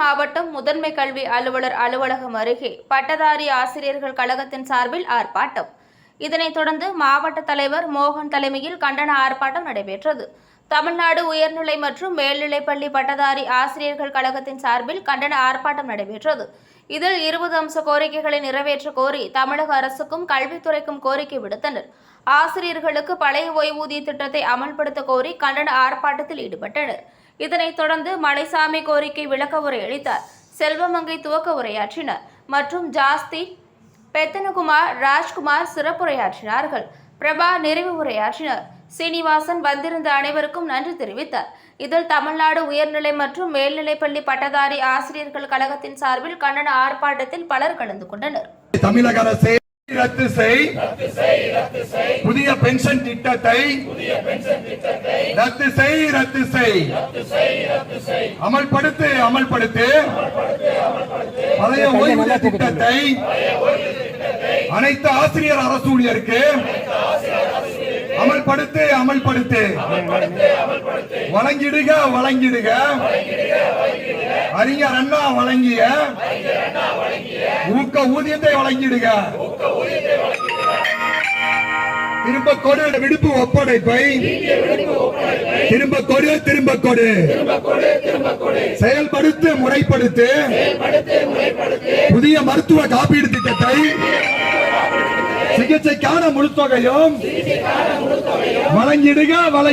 மாவட்டம் முதன்மை கல்வி அலுவலர் அலுவலகம் அருகே பட்டதாரி ஆசிரியர்கள் கழகத்தின் சார்பில் ஆர்ப்பாட்டம். இதனைத் தொடர்ந்து மாவட்ட தலைவர் மோகன் தலைமையில் கண்டன ஆர்ப்பாட்டம் நடைபெற்றது. தமிழ்நாடு உயர்நிலை மற்றும் மேல்நிலைப்பள்ளி பட்டதாரி ஆசிரியர்கள் கழகத்தின் சார்பில் கண்டன ஆர்ப்பாட்டம் நடைபெற்றது. இதில் இருபது அம்ச கோரிக்கைகளை நிறைவேற்ற கோரி தமிழக அரசுக்கும் கல்வித்துறைக்கும் கோரிக்கை விடுத்தனர். ஆசிரியர்களுக்கு பழைய ஓய்வூதிய திட்டத்தை அமல்படுத்த கோரி கண்டன ஆர்ப்பாட்டத்தில் ஈடுபட்டனர். இதனைத் தொடர்ந்து மலைசாமி கோரிக்கை விளக்க உரை அளித்தார். செல்வமங்கை துவக்க உரையாற்றினர். மற்றும் ஜாஸ்தி பெத்தனகுமார் ராஜ்குமார் சிறப்புரையாற்றினார்கள். பிரபா நிறைவு உரையாற்றினர். சீனிவாசன் வந்திருந்த அனைவருக்கும் நன்றி தெரிவித்தார். இதில் தமிழ்நாடு உயர்நிலை மற்றும் மேல்நிலைப்பள்ளி பட்டதாரி ஆசிரியர்கள் கழகத்தின் சார்பில் கண்டன ஆர்ப்பாட்டத்தில் பலர் கலந்து கொண்டனர். தமிழக அரசே ரத்து செய். புதிய பென்ஷன் திட்டத்தை ரத்து செய் ரத்து செய். அமல்படுத்து அமல்படுத்து. பழைய ஓய்வூதிய திட்டத்தை அனைத்து ஆசிரியர் அரசு ஊழியருக்கு அமல்படுத்து அமல்படுத்து. வழங்கிடுக வழங்கிடுக. அறிஞர் அண்ணா வழங்கிய ஊக்க ஊதியத்தை வழங்கிடுக. திரும்ப கொடு விடுப்பு ஒப்படைப்பை. திரும்ப கொடு திரும்ப கொடு. செயல்படுத்து முறைப்படுத்து. புதிய மருத்துவ காப்பீடு திட்டத்தை சிகிச்சைக்கான முழு தொகையும் வழங்கிடுக வழங்கி